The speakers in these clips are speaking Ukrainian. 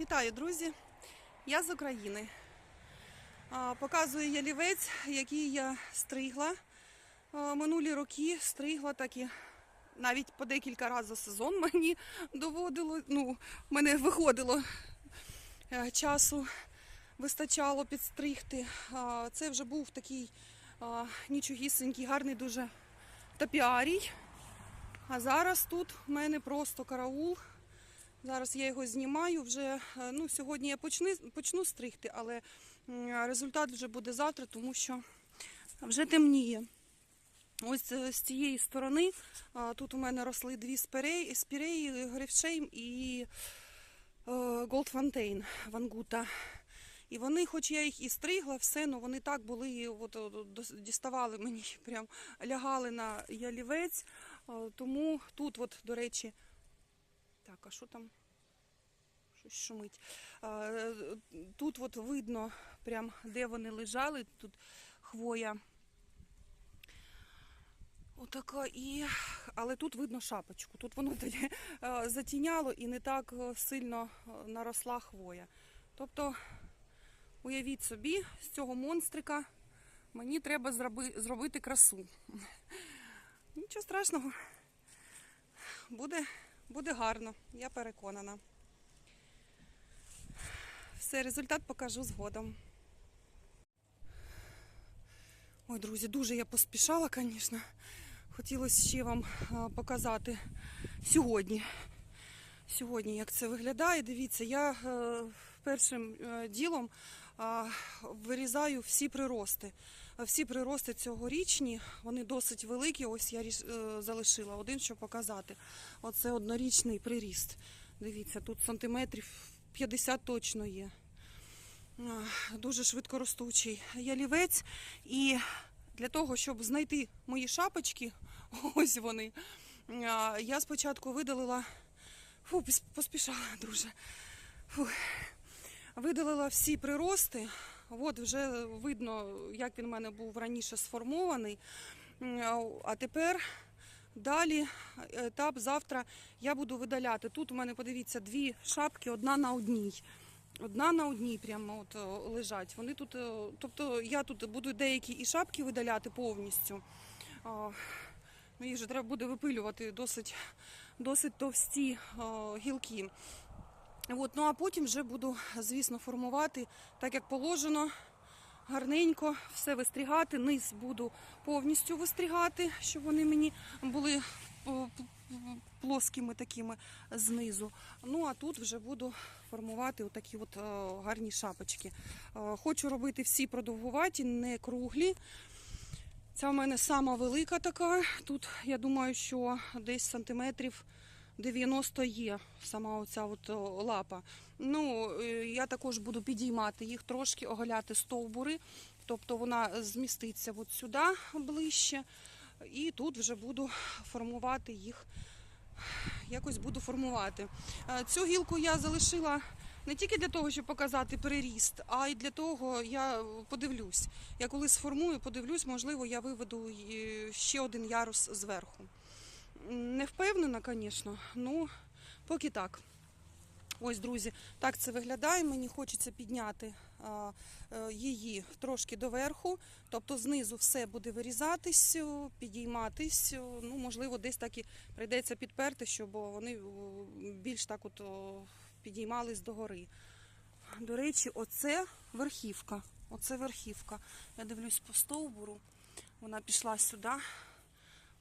Вітаю, друзі! Я з України. Показую ялівець, який я стригла минулі роки. Стригла так і навіть по декілька разів за сезон мені доводило. Ну, мене виходило е, часу, вистачало підстригти. Це вже був такий нічогісенький, гарний дуже топіарій. А зараз тут в мене просто караул. Зараз я його знімаю. Вже е, ну, сьогодні я почну, почну стригти, але результат вже буде завтра, тому що вже темніє. Ось е, з цієї сторони тут у мене росли дві спіреї, спіреї Грифшейм і Голдфонтейн Вангута. І вони, хоч я їх і стригла, все, ну вони так були, от, діставали мені, прям лягали на ялівець. Тому тут, от, до речі, так, а що там? Щось шумить. Тут от видно, прям де вони лежали, тут хвоя. Отака і. Але тут видно шапочку. Тут воно тоді затіняло і не так е, сильно е, наросла хвоя. Тобто, уявіть собі, з цього монстрика мені треба зробити красу. Нічого страшного. Буде, буде гарно, я переконана. Все, результат покажу згодом. Ой, друзі, дуже я поспішала, звісно. Хотілося ще вам показати сьогодні. Сьогодні, як це виглядає. Дивіться, я е, першим е, ділом вирізаю всі прирости. Всі прирости цьогорічні, вони досить великі. Ось я е, залишила один, щоб показати. Оце однорічний приріст. Дивіться, тут сантиметрів 50 точно є. Дуже швидкоростучий ялівець. І для того, щоб знайти мої шапочки, ось вони, я спочатку видалила. Фу, поспішала дуже. Фу. Видалила всі прирости. От вже видно, як він в мене був раніше сформований. А- тепер далі етап завтра я буду видаляти. Тут у мене, подивіться, дві шапки, одна на одній. Одна на одній прямо от лежать. Вони тут, е, тобто я тут буду деякі і шапки видаляти повністю. Ну, їх же треба буде випилювати досить, досить товсті гілки. От, ну а потім вже буду, звісно, формувати так, як положено, гарненько все вистрігати. Низ буду повністю вистрігати, щоб вони мені були п- плоскими такими знизу. Ну а тут вже буду формувати отакі от е, гарні шапочки. Е, Хочу робити всі продовгуваті, не круглі. Ця в мене сама велика така. Тут я думаю, що десь сантиметрів 90 є сама оця от лапа. Ну, е, я також буду підіймати їх трошки, оголяти стовбури. Тобто вона зміститься от сюди ближче. І тут вже буду формувати їх. Якось буду формувати. Е, Цю гілку я залишила не тільки для того, щоб показати переріст, а й для того, я подивлюсь. Я коли сформую, подивлюсь, можливо, я виведу е, ще один ярус зверху. Не впевнена, звісно, ну поки так. Ось, друзі, так це виглядає. Мені хочеться підняти е, її трошки доверху. Тобто знизу все буде вирізатись, підійматись. Ну, можливо, десь так і прийдеться підперти, щоб вони більш так от підіймались догори. До речі, оце верхівка. Оце верхівка. Я дивлюсь по стовбуру. Вона пішла сюди.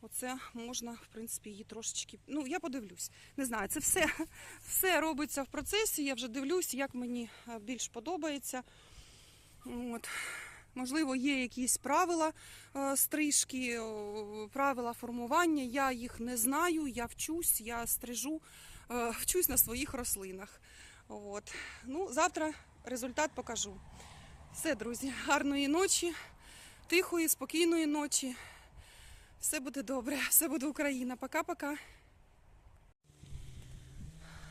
Оце можна, в принципі, її трошечки. Ну, я подивлюсь. Не знаю, це все, все робиться в процесі. Я вже дивлюсь, як мені е, більш подобається. От. Можливо, є якісь правила е, стрижки, правила формування. Я їх не знаю, я вчусь, я стрижу, е, вчусь на своїх рослинах. От. Ну, завтра результат покажу. Все, друзі, гарної ночі, тихої, спокійної ночі. Все буде добре, все буде Україна. Пока-пока.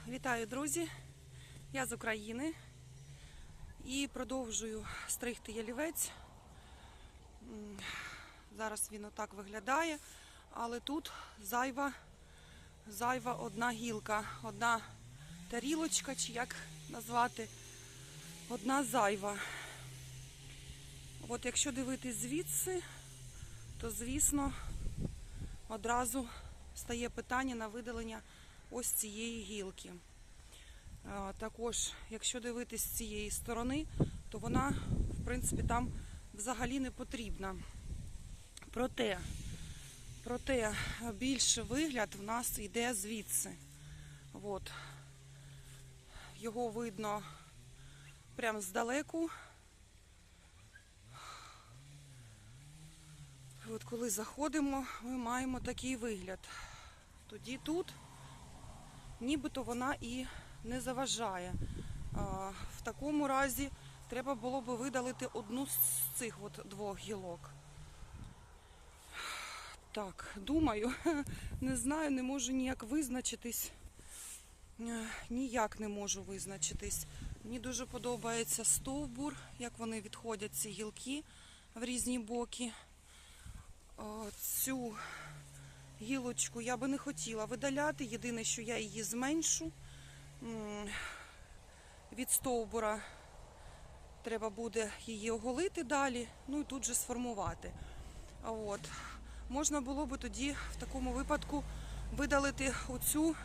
Вітаю, друзі! Я з України і продовжую стригти ялівець. Зараз він отак виглядає, але тут зайва, зайва одна гілка, одна тарілочка, чи як назвати, одна зайва. От якщо дивитись звідси, то звісно одразу стає питання на видалення ось цієї гілки. Також, якщо дивитись з цієї сторони, то вона, в принципі, там взагалі не потрібна. Проте, проте більше вигляд в нас йде звідси. От. Його видно прямо здалеку. От коли заходимо, ми маємо такий вигляд. Тоді тут нібито вона і не заважає. В такому разі треба було би видалити одну з цих от двох гілок. Так, думаю, не знаю, не можу ніяк визначитись. Е, Ніяк не можу визначитись. Мені дуже подобається стовбур, як вони відходять ці гілки в різні боки. Цю гілочку я би не хотіла видаляти. Єдине, що я її зменшу від стовбура. Треба буде її оголити далі, ну і тут же сформувати. От. Можна було би тоді в такому випадку видалити оцю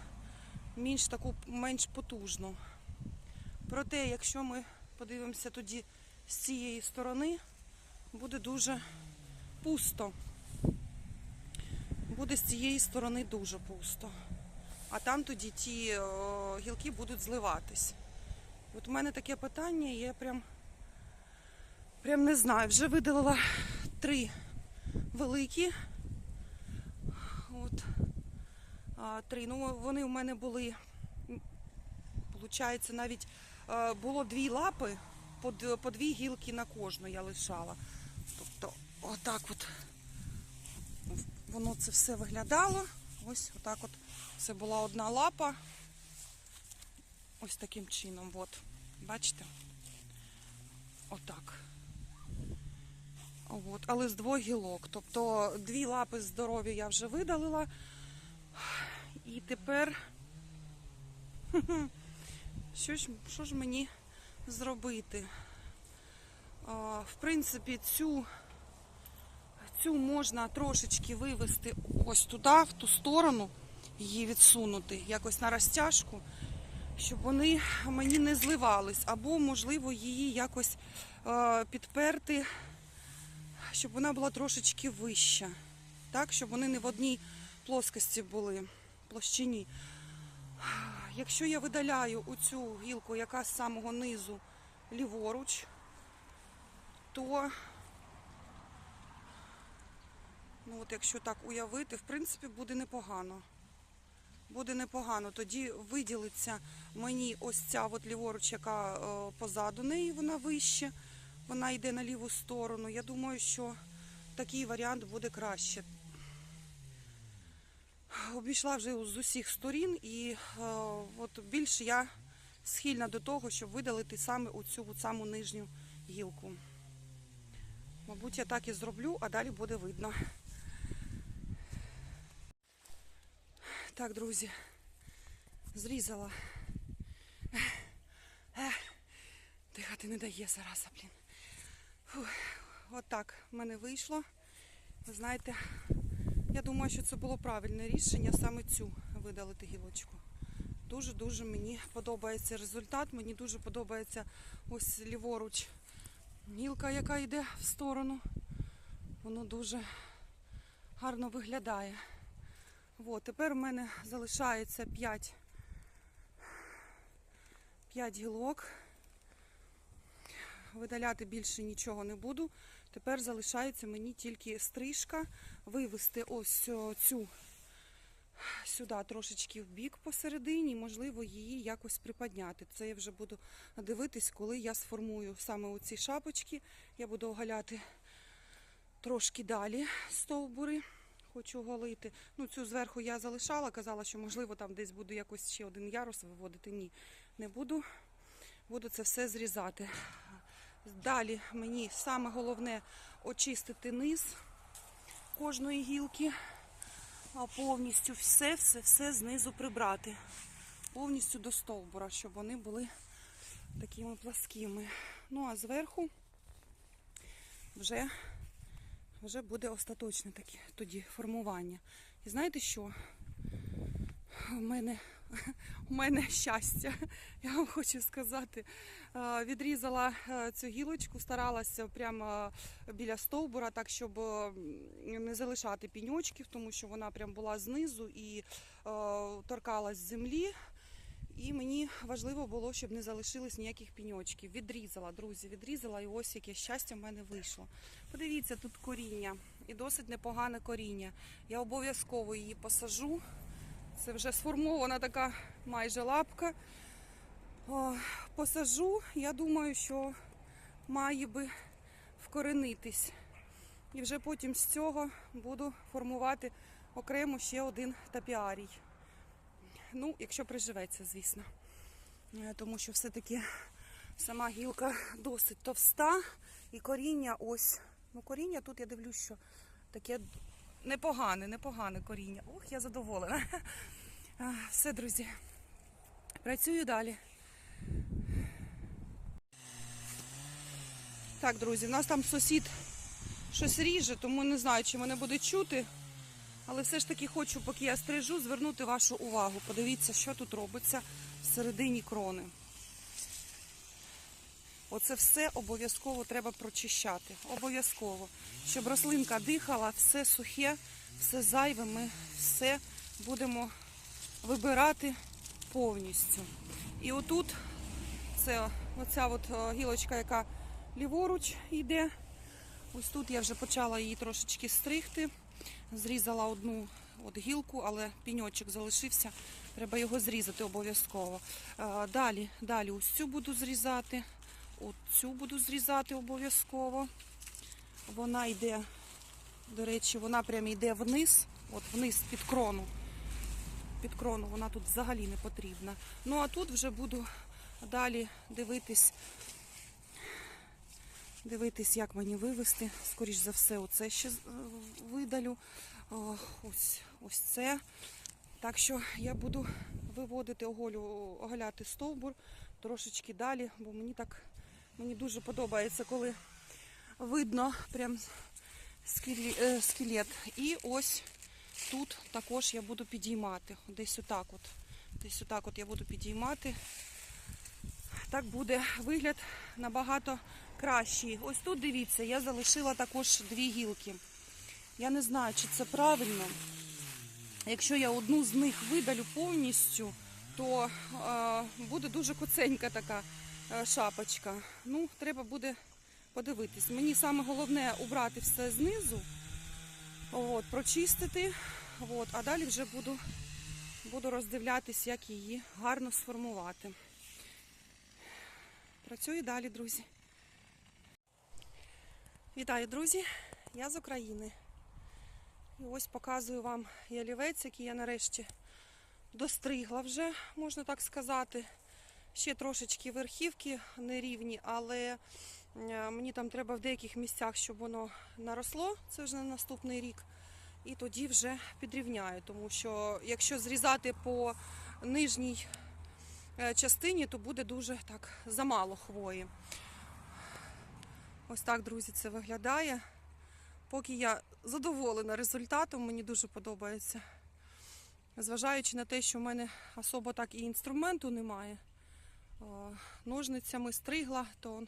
менш таку менш потужну. Проте, якщо ми подивимося тоді з цієї сторони, буде дуже пусто. Буде з цієї сторони дуже пусто. А там тоді ті о, гілки будуть зливатись. От у мене таке питання, я прям, прям не знаю. Вже видалила три великі. От. А, три. Ну, вони у мене були, виходить, навіть е, було дві лапи, по дві гілки на кожну я лишала. Тобто, отак от воно це все виглядало. Ось отак от це була одна лапа. Ось таким чином. От. Бачите? Отак. От. Але з двох гілок. Тобто дві лапи здорові я вже видалила. І тепер що ж, що ж мені зробити? В принципі, цю, цю можна трошечки вивести ось туди, в ту сторону, її відсунути, якось на розтяжку, щоб вони мені не зливались. Або, можливо, її якось е, підперти, щоб вона була трошечки вища. Так, щоб вони не в одній плоскості були, площині. Якщо я видаляю оцю гілку, яка з самого низу ліворуч, то, ну от якщо так уявити, в принципі, буде непогано. Буде непогано. Тоді виділиться мені ось ця от ліворуч, яка е, позаду неї, вона вище, вона йде на ліву сторону. Я думаю, що такий варіант буде краще. Обійшла вже з усіх сторін і е, от більше я схильна до того, щоб видалити саме оцю от саму нижню гілку. Мабуть, я так і зроблю, а далі буде видно. Так, друзі, зрізала. Дихати не дає зараза, блін. Фух, Отак в мене вийшло. Ви знаєте, я думаю, що це було правильне рішення саме цю видалити гілочку. Дуже-дуже мені подобається результат. Мені дуже подобається ось ліворуч гілка, яка йде в сторону. Воно дуже гарно виглядає. От, тепер у мене залишається 5, 5 гілок. Видаляти більше нічого не буду. Тепер залишається мені тільки стрижка, вивести ось цю сюди трошечки в бік посередині, можливо, її якось приподняти. Це я вже буду дивитись, коли я сформую саме оці шапочки. Я буду оголяти трошки далі стовбури. Хочу оголити. Ну, цю зверху я залишала, казала, що можливо там десь буду якось ще один ярус виводити. Ні, не буду. Буду це все зрізати. Далі мені саме головне очистити низ кожної гілки, а повністю все, все, все знизу прибрати. повністю до стовбура, щоб вони були такими пласкими. Ну а зверху вже, вже буде остаточне таке тоді формування. І знаєте що? У мене, у мене щастя, я вам хочу сказати. Е, Відрізала е, цю гілочку, старалася прямо біля стовбура, так щоб е, не залишати піньочків, тому що вона прям була знизу і е, торкалась землі. І мені важливо було, щоб не залишилось ніяких піньочків. Відрізала, друзі, відрізала, і ось яке щастя в мене вийшло. Подивіться, тут коріння, і досить непогане коріння. Я обов'язково її посажу. Це вже сформована така майже лапка. Посажу, я думаю, що має би вкоренитись. І вже потім з цього буду формувати окремо ще один тапіарій. Ну, якщо приживеться, звісно. Тому що все-таки сама гілка досить товста і коріння ось. Ну, коріння тут я дивлюсь, що таке непогане, непогане коріння. Ох, я задоволена. Все, друзі. Працюю далі. Так, друзі, в нас там сусід щось ріже, тому не знаю, чи мене буде чути. Але все ж таки хочу, поки я стрижу, звернути вашу увагу. Подивіться, що тут робиться всередині крони. Оце все обов'язково треба прочищати. Обов'язково. Щоб рослинка дихала, все сухе, все зайве, ми все будемо вибирати повністю. І отут це оця от е, гілочка, яка ліворуч йде. Ось тут я вже почала її трошечки стригти. Зрізала одну от гілку, але піньочок залишився. Треба його зрізати обов'язково. Е, Далі, далі ось цю буду зрізати. Оцю буду зрізати обов'язково. Вона йде, до речі, вона прямо йде вниз, от вниз під крону. Під крону вона тут взагалі не потрібна. Ну а тут вже буду далі дивитись, дивитись, як мені вивести. Скоріш за все, оце ще е, видалю. Ось, ось це. Так що я буду виводити оголю, оголяти стовбур трошечки далі, бо мені так мені дуже подобається, коли видно прям е, скелет. І ось тут також я буду підіймати. Десь отак от. Десь отак от я буду підіймати. Так буде вигляд набагато кращий. Ось тут дивіться, я залишила також дві гілки. Я не знаю, чи це правильно. Якщо я одну з них видалю повністю, то е, буде дуже коценька така е, шапочка. Ну, треба буде подивитись. Мені саме головне убрати все знизу, от, прочистити, от, а далі вже буду, буду роздивлятись, як її гарно сформувати. Працюю далі, друзі. Вітаю, друзі! Я з України. І ось показую вам ялівець, який я нарешті достригла вже, можна так сказати. Ще трошечки верхівки нерівні, але е, мені там треба в деяких місцях, щоб воно наросло, це вже на наступний рік. І тоді вже підрівняю, тому що якщо зрізати по нижній е, частині, то буде дуже так замало хвої. Ось так, друзі, це виглядає. Поки я задоволена результатом, мені дуже подобається. Зважаючи на те, що в мене особо так і інструменту немає. Ножницями стригла, то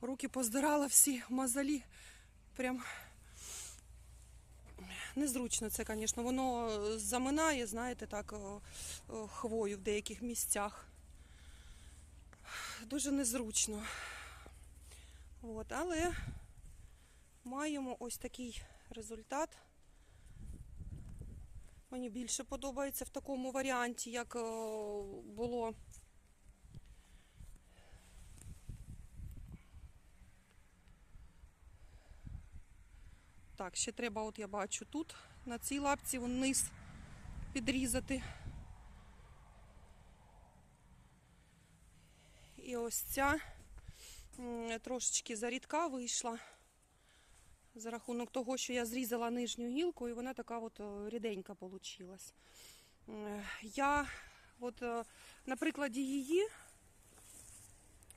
руки поздирала всі в мозолі. Прям незручно це, звісно. Воно заминає, знаєте, так, хвою в деяких місцях. Дуже незручно. От, але маємо ось такий результат. Мені більше подобається в такому варіанті, як було. Так, ще треба, от я бачу тут, на цій лапці вниз підрізати. І ось ця трошечки зарідка вийшла за рахунок того, що я зрізала нижню гілку, і вона така от о, ріденька вийшла. Я От е, на прикладі її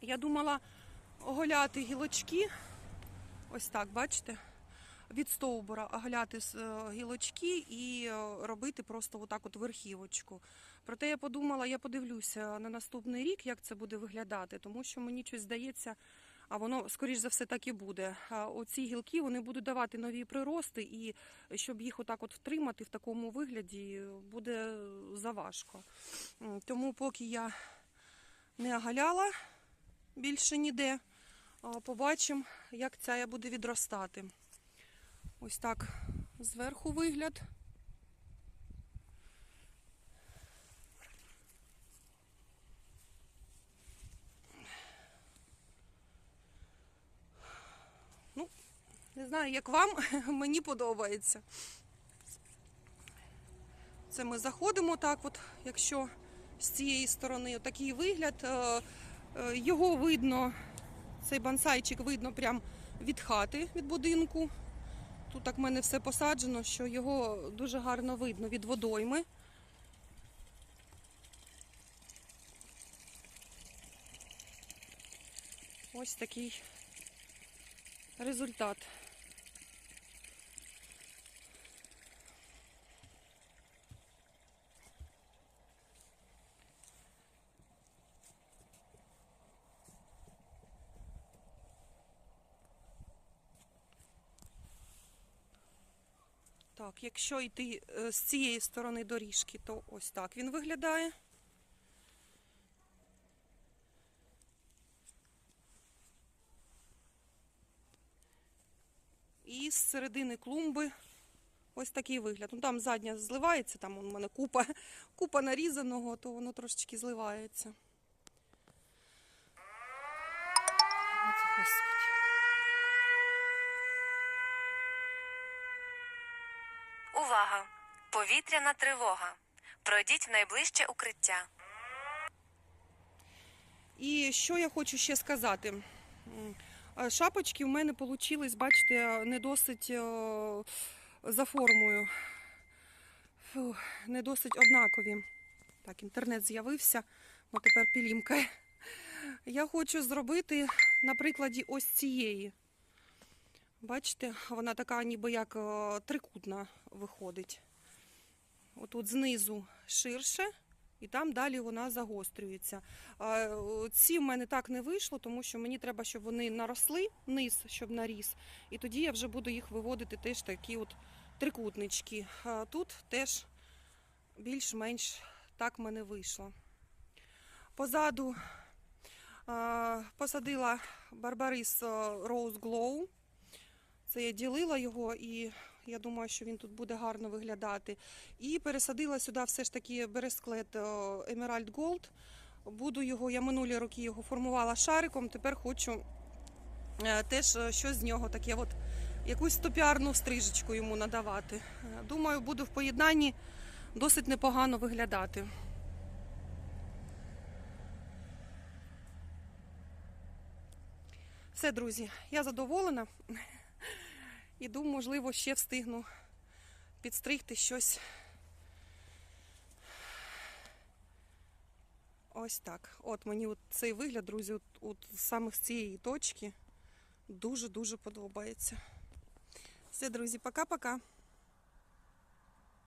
я думала оголяти гілочки. Ось так, бачите? Від стовбура оголяти е, гілочки і е, робити просто отак от верхівочку. Проте я подумала, я подивлюся на наступний рік, як це буде виглядати, тому що мені щось здається, а воно, скоріш за все, так і буде. Оці гілки вони будуть давати нові прирости, і щоб їх отак от втримати в такому вигляді, буде заважко. Тому поки я не оголяла більше ніде, побачимо, як ця буде відростати. Ось так зверху вигляд. Не знаю, як вам, мені подобається. Це ми заходимо так, от, якщо з цієї сторони такий вигляд. е, е, Його видно, цей бонсайчик видно прямо від хати, від будинку. Тут так в мене все посаджено, що його дуже гарно видно від водойми. Ось такий результат. Так, якщо йти е, з цієї сторони доріжки, то ось так він виглядає. І з середини клумби ось такий вигляд. Ну там задня зливається, там у мене купа, купа нарізаного, то воно трошечки зливається. От, Увага! Повітряна тривога. Пройдіть в найближче укриття. І що я хочу ще сказати? Шапочки в мене вийшли, бачите, не досить е, за формою. Не досить однакові. Так, інтернет з'явився, бо тепер пілімкає. Я хочу зробити на прикладі ось цієї. Бачите, вона така ніби як е, трикутна виходить. Отут знизу ширше, і там далі вона загострюється. Ці в мене так не вийшло, тому що мені треба, щоб вони наросли низ, щоб наріс. І тоді я вже буду їх виводити теж такі от трикутнички. Тут теж більш-менш так в мене вийшло. Позаду посадила барбарис Rose Glow. Це я ділила його і я думаю, що він тут буде гарно виглядати. І пересадила сюди все ж таки бересклет е, Emerald Gold. Буду його, я минулі роки його формувала шариком. Тепер хочу е, теж е, щось з нього таке, от якусь стопіарну стрижечку йому надавати. Е, Думаю, буде в поєднанні досить непогано виглядати. Все, друзі, я задоволена. Іду, можливо, ще встигну підстригти щось. Ось так. От мені от цей вигляд, друзі, от, от саме з цієї точки дуже-дуже подобається. Все, друзі, пока-пока.